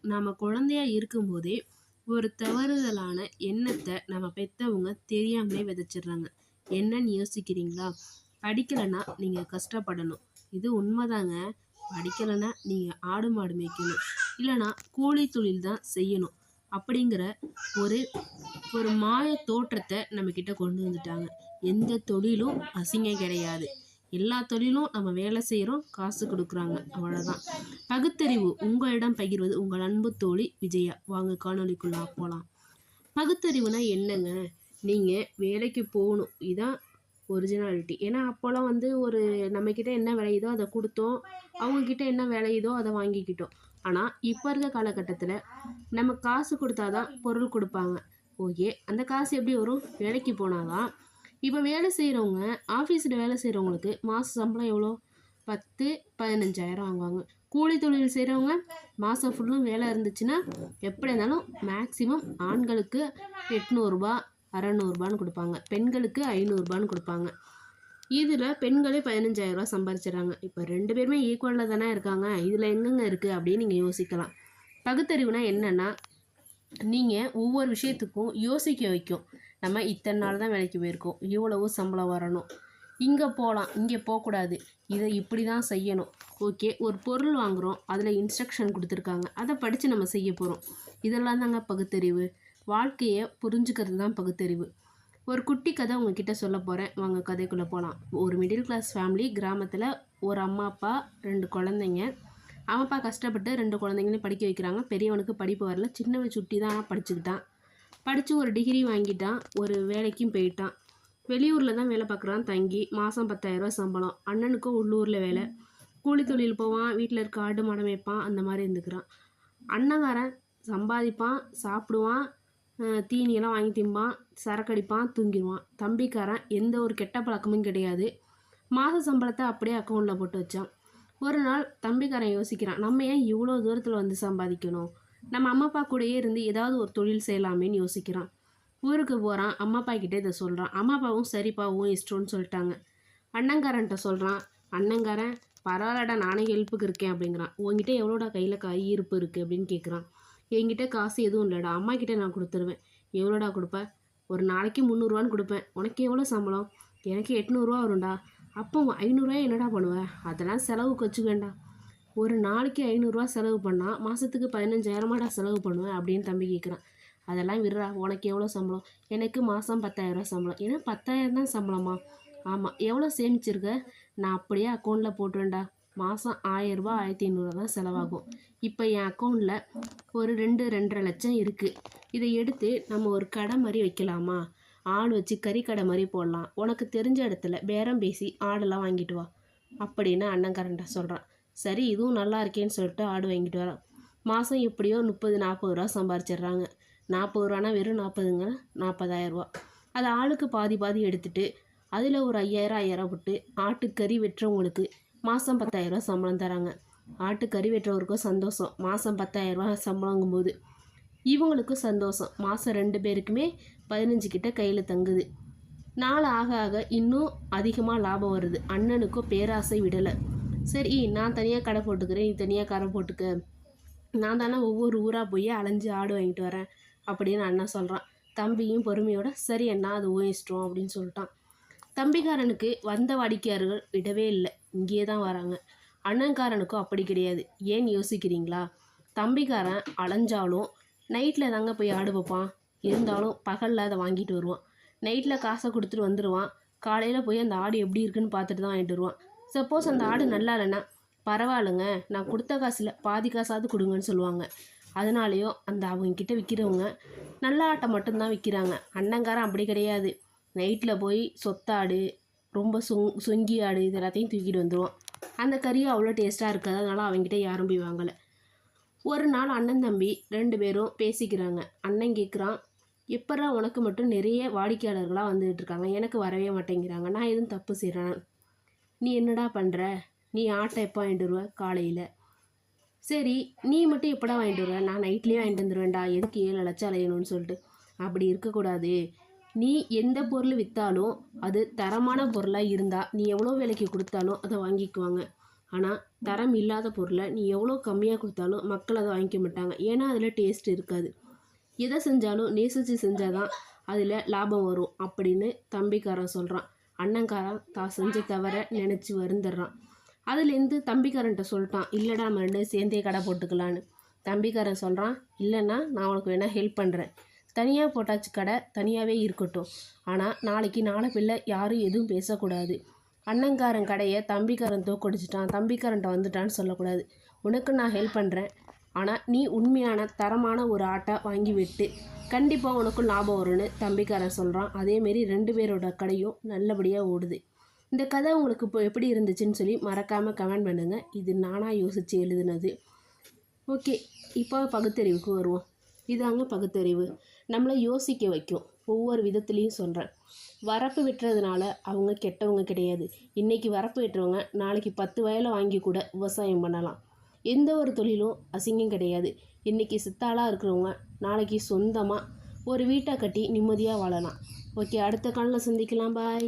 நம்ம குழந்தையா இருக்கும்போதே ஒரு தவறுதலான எண்ணத்தை நம்ம பெற்றவங்க தெரியாமலே விதைச்சிடுறாங்க. என்னன்னு யோசிக்கிறீங்களா? படிக்கலைன்னா நீங்கள் கஷ்டப்படணும். இது உண்மைதாங்க. படிக்கலைன்னா நீங்கள் ஆடு மாடு மேய்க்கணும். இல்லைன்னா கூலி தொழில் தான் செய்யணும். அப்படிங்கிற ஒரு ஒரு மாய தோற்றத்தை நம்மக்கிட்ட கொண்டு வந்துட்டாங்க. எந்த தொழிலும் அசிங்கம் கிடையாது. எல்லா தொழிலும் நம்ம வேலை செய்கிறோம் காசு கொடுக்குறாங்க. அவ்வளோதான் பகுத்தறிவு உங்களிடம் பகிர்வது உங்கள் அன்பு தோழி விஜயா. வாங்க காணொலிக்குள்ளா போகலாம் பகுத்தறிவுனா என்னங்க? நீங்கள் வேலைக்கு போகணும். இதான் ஒரிஜினாலிட்டி ஏன்னா அப்போல்லாம் வந்து ஒரு நம்மக்கிட்ட என்ன விளையுதோ அதை கொடுத்தோம். அவங்கக்கிட்ட என்ன விளையுதோ அதை வாங்கிக்கிட்டோம். ஆனால் இப்போ இருக்க காலகட்டத்தில் நம்ம காசு கொடுத்தாதான் பொருள் கொடுப்பாங்க. ஓகே அந்த காசு எப்படி வரும்? வேலைக்கு போனாதான் இப்போ வேலை செய்கிறவங்க ஆஃபீஸில் வேலை செய்கிறவங்களுக்கு மாத சம்பளம் எவ்வளோ? பத்து பதினஞ்சாயிரம் வாங்குவாங்க. கூலி தொழில் செய்கிறவங்க மாதம் ஃபுல்லும் வேலை இருந்துச்சுன்னா எப்படி இருந்தாலும் மேக்ஸிமம் ஆண்களுக்கு எட்நூறுபா அறநூறுபான்னு கொடுப்பாங்க. பெண்களுக்கு ஐநூறுரூபான்னு கொடுப்பாங்க. இதில் பெண்களே பதினஞ்சாயிரரூபா சம்பாரிச்சிடுறாங்க. இப்போ ரெண்டு பேருமே ஈக்குவலில் தானே இருக்காங்க. இதில் எங்கெங்க இருக்குது அப்படின்னு நீங்கள் யோசிக்கலாம். பகுத்தறிவுனா என்னென்னா நீங்கள் ஒவ்வொரு விஷயத்துக்கும் யோசிக்க வைக்கும். நம்ம இத்தனை நாள் தான் வேலைக்கு போயிருக்கோம். இவ்வளவு சம்பளம் வரணும். இங்கே போகலாம் இங்கே போகக்கூடாது. இதை இப்படி தான் செய்யணும். ஓகே ஒரு பொருள் வாங்குகிறோம் அதில் இன்ஸ்ட்ரக்ஷன் கொடுத்துருக்காங்க. அதை படித்து நம்ம செய்ய போகிறோம் இதெல்லாம் தாங்க பகுத்தறிவு. வாழ்க்கையை புரிஞ்சுக்கிறது தான் பகுத்தறிவு. ஒரு குட்டி கதை உங்ககிட்ட சொல்ல போகிறேன் வாங்க கதைக்குள்ளே போகலாம் ஒரு மிடில் கிளாஸ் ஃபேமிலி கிராமத்தில் ஒரு அம்மா அப்பா ரெண்டு குழந்தைங்க. அம்மா அப்பா கஷ்டப்பட்டு ரெண்டு குழந்தைங்களையும் படிக்க வைக்கிறாங்க. பெரியவனுக்கு படிப்பு வரல. சின்னவன் சுட்டி தான் படிச்சுக்கிட்டான். படித்து ஒரு டிகிரி வாங்கிட்டான் ஒரு வேலைக்கும் போயிட்டான். வெளியூரில் தான் வேலை பார்க்குறான் தங்கி. மாதம் பத்தாயிரரூவா சம்பளம். அண்ணனுக்கும் உள்ளூரில் வேலை. கூலி தொழில் போவான் வீட்டில் இருக்க ஆடு மாடம் வைப்பான் அந்த மாதிரி இருந்துக்கிறான். அண்ணங்காரன் சம்பாதிப்பான் சாப்பிடுவான் தீனியெல்லாம் வாங்கி திம்பான் சரக்கடிப்பான் தூங்கிடுவான் தம்பிக்காரன் எந்த ஒரு கெட்ட பழக்கமும் கிடையாது. மாத சம்பளத்தை அப்படியே அக்கௌண்ட்டில் போட்டு வச்சான். ஒரு நாள் தம்பிக்காரன் யோசிக்கிறான் நம்ம ஏன் இவ்வளோ தூரத்தில் வந்து சம்பாதிக்கணும்? நம்ம அம்மா அப்பா கூடயே இருந்து ஏதாவது ஒரு தொழில் செய்யலாமேன்னு யோசிக்கிறான். ஊருக்கு போகிறான் அம்மா அப்பா கிட்டே இதை சொல்கிறான் அம்மா அப்பாவும் சரிப்பா உன் இஷ்டம்னு சொல்லிட்டாங்க. அண்ணங்காரன்ட்ட சொல்கிறான் அண்ணங்காரன் பரவாயில்லடா நானே ஹெல்ப்புக்கு இருக்கேன் அப்படிங்கிறான். உங்ககிட்ட எவ்வளோடா கையில் கை இருப்பு இருக்குது அப்படின்னு கேட்குறான் என்கிட்ட காசு எதுவும் இல்லைடா அம்மா கிட்டே நான் கொடுத்துருவேன். எவ்வளோடா கொடுப்பேன் ஒரு நாளைக்கு முந்நூறுவான்னு கொடுப்பேன். உனக்கு எவ்வளோ சம்பளம்? எனக்கு எட்நூறுரூவா வரும்டா. அப்போ ஐநூறுரூவா என்னடா பண்ணுவேன் அதெல்லாம் செலவுக்கு வச்சுக்கவேண்டா ஒரு நாளைக்கு ஐநூறுரூவா செலவு பண்ணால் மாதத்துக்கு பதினஞ்சாயிரமாடா செலவு பண்ணுவேன் அப்படின்னு தம்பி கேட்குறான் அதெல்லாம் விடுறா உனக்கு எவ்வளோ சம்பளம்? எனக்கு மாதம் பத்தாயிரரூவா சம்பளம். ஏன்னா பத்தாயிரம் தான் சம்பளமா? ஆமாம் எவ்வளோ சேமிச்சிருக்க? நான் அப்படியே அக்கௌண்ட்டில் போட்டுருவேன்டா. மாதம் ஆயிரரூபா ஆயிரத்தி ஐநூறுரூவா தான் செலவாகும். இப்போ என் அக்கௌண்ட்டில் ஒரு ரெண்டு ரெண்டரை லட்சம் இருக்குது இதை எடுத்து நம்ம ஒரு கடை மாதிரி வைக்கலாமா? ஆள் வச்சு கறி கடை மாதிரி போடலாம். உனக்கு தெரிஞ்ச இடத்துல பேரம் பேசி ஆடெல்லாம் வாங்கிட்டு வா. அப்படின்னு அண்ணன்காரன்ட்ட சொல்கிறான் சரி இதுவும் நல்லா இருக்கேன்னு சொல்லிட்டு ஆடு வாங்கிட்டு வரான். மாதம் எப்படியோ முப்பது நாற்பது ரூபா சம்பாரிச்சிடுறாங்க. நாற்பது ரூபானா வெறும் நாற்பதுங்க? நாற்பதாயிரரூவா அதை ஆளுக்கு பாதி பாதி எடுத்துட்டு அதில் ஒரு ஐயாயிரம் ஐயாயிரம் விட்டு ஆட்டுக்கறி வெட்டுறவங்களுக்கு மாதம் பத்தாயிரரூவா சம்பளம் தராங்க. ஆட்டுக்கறி வெட்டுறவருக்கும் சந்தோஷம். மாதம் பத்தாயிரரூவா சம்பளங்கும்போது இவங்களுக்கும் சந்தோஷம். மாதம் ரெண்டு பேருக்குமே பதினஞ்சு கிட்ட கையில் தங்குது. நாள் ஆக ஆக இன்னும் அதிகமாக லாபம் வருது. அண்ணனுக்கும் பேராசை விடலை. சரி நான் தனியாக கடை போட்டுக்கிறேன் நீ தனியாக கடை போட்டுக்க. நான் தானே ஒவ்வொரு ஊராக போய் அலைஞ்சு ஆடு வாங்கிட்டு வரேன் அப்படின்னு அண்ணா சொல்கிறான் தம்பியும் பொறுமையோட சரி அண்ணா அது ஓ அப்படின்னு சொல்லிட்டான். தம்பிக்காரனுக்கு வந்த வாடிக்கையாளர்கள் விடவே இல்லை. இங்கேயே தான் வராங்க. அண்ணன்காரனுக்கும் அப்படி கிடையாது. ஏன் யோசிக்கிறீங்களா? தம்பிக்காரன் அலைஞ்சாலும் நைட்டில் தாங்க போய் ஆடு வைப்பான் இருந்தாலும் பகலில் அதை வாங்கிட்டு வருவான். நைட்டில் காசை கொடுத்துட்டு வந்துடுவான் காலையில் போய் அந்த ஆடு எப்படி இருக்குன்னு பார்த்துட்டு தான் வாங்கிட்டு வருவான். சப்போஸ் அந்த ஆடு நல்லா இல்லைன்னா பரவாயில்லைங்க. நான் கொடுத்த காசில் பாதி காசாவது கொடுங்கன்னு சொல்லுவாங்க. அதனாலேயோ அந்த அவங்கக்கிட்ட விற்கிறவங்க நல்ல ஆட்டை மட்டும்தான் விற்கிறாங்க அண்ணங்காரன் அப்படி கிடையாது. நைட்டில் போய் சொத்தாடு ரொம்ப சொங் சொங்கி ஆடு இது எல்லாத்தையும் தூக்கிட்டு வந்துடுவான் அந்த கறியும் அவ்வளோ டேஸ்ட்டாக இருக்காது. அதனால் அவங்ககிட்ட யாரும் போய் வாங்கலை. ஒரு நாள் அண்ணன் தம்பி ரெண்டு பேரும் பேசிக்கிறாங்க. அண்ணன் கேட்குறான் எப்படா உனக்கு மட்டும் நிறைய வாடிக்கையாளர்களாக வந்துகிட்டு இருக்காங்க? எனக்கு வரவே மாட்டேங்கிறாங்க. நான் எதுவும் தப்பு செய்கிறேன் நீ என்னடா பண்ணுற நீ ஆட்டை எப்போ வாங்கிட்டு வருவ? காலையில். சரி நீ மட்டும் எப்படா வாங்கிட்டு வருவ? நான் நைட்லேயே வாங்கிட்டு வந்துடுவேன்டா எதுக்கு ஏழு லட்சம் அலையணும்னு சொல்லிட்டு. அப்படி இருக்கக்கூடாது. நீ எந்த பொருள் விற்றாலும் அது தரமான பொருளாக இருந்தால் நீ எவ்வளோ விலைக்கு கொடுத்தாலும் அதை வாங்கிக்குவாங்க. ஆனால் தரம் இல்லாத பொருளை நீ எவ்வளோ கம்மியாக கொடுத்தாலும் மக்கள் அதை வாங்கிக்க மாட்டாங்க. ஏன்னா அதில் டேஸ்ட் இருக்காது. எதை செஞ்சாலும் நேசித்து செஞ்சால் தான் அதில் லாபம் வரும் அப்படின்னு தம்பிக்காரன் சொல்கிறான் அண்ணங்காரன் தான் செஞ்ச தவிர நினச்சி வருந்துடுறான் அதுலேருந்து தம்பிக்காரன்ட்ட சொல்லிட்டான் இல்லைடா நம்ம ரெண்டு சேர்ந்தே கடை போட்டுக்கலான்னு. தம்பிக்காரன் சொல்கிறான் இல்லைன்னா நான் உனக்கு வேணால் ஹெல்ப் பண்ணுறேன் தனியாக போட்டாச்சு கடை தனியாகவே இருக்கட்டும். ஆனால் நாளைக்கு நாளை பிள்ளை யாரும் எதுவும் பேசக்கூடாது. அண்ணங்காரன் கடையை தம்பிக்காரன் தோக்கடிச்சிட்டான் தம்பிக்காரன்ட்ட வந்துட்டான்னு சொல்லக்கூடாது. உனக்கு நான் ஹெல்ப் பண்ணுறேன் ஆனால் நீ உண்மையான தரமான ஒரு ஆட்டை வாங்கி விட்டு கண்டிப்பாக உனக்கும் லாபம் வரும்னு தம்பிக்காரன் சொல்கிறான் அதேமாரி ரெண்டு பேரோட கடையும் நல்லபடியாக ஓடுது. இந்த கதை உங்களுக்கு இப்போ எப்படி இருந்துச்சுன்னு சொல்லி மறக்காமல் கமெண்ட் பண்ணுங்கள் இது நானாக யோசித்து எழுதுனது. ஓகே இப்போ பகுத்தறிவுக்கு வருவோம். இதாங்க பகுத்தறிவு. நம்மளை யோசிக்க வைக்கும். ஒவ்வொரு விதத்துலேயும் சொல்கிறேன் வரப்பு வெட்டுறதுனால அவங்க கெட்டவங்க கிடையாது. இன்றைக்கி வரப்பு வெட்டுறவங்க நாளைக்கு பத்து வயலை வாங்கி கூட விவசாயம் பண்ணலாம். எந்த ஒரு தொழிலும் அசிங்கம் கிடையாது. இன்றைக்கி சித்தாளாக இருக்கிறவங்க நாளைக்கு சொந்தமாக ஒரு வீட்டை கட்டி நிம்மதியாக வாழலாம். ஓகே அடுத்த காலில் சந்திக்கலாம் பாய்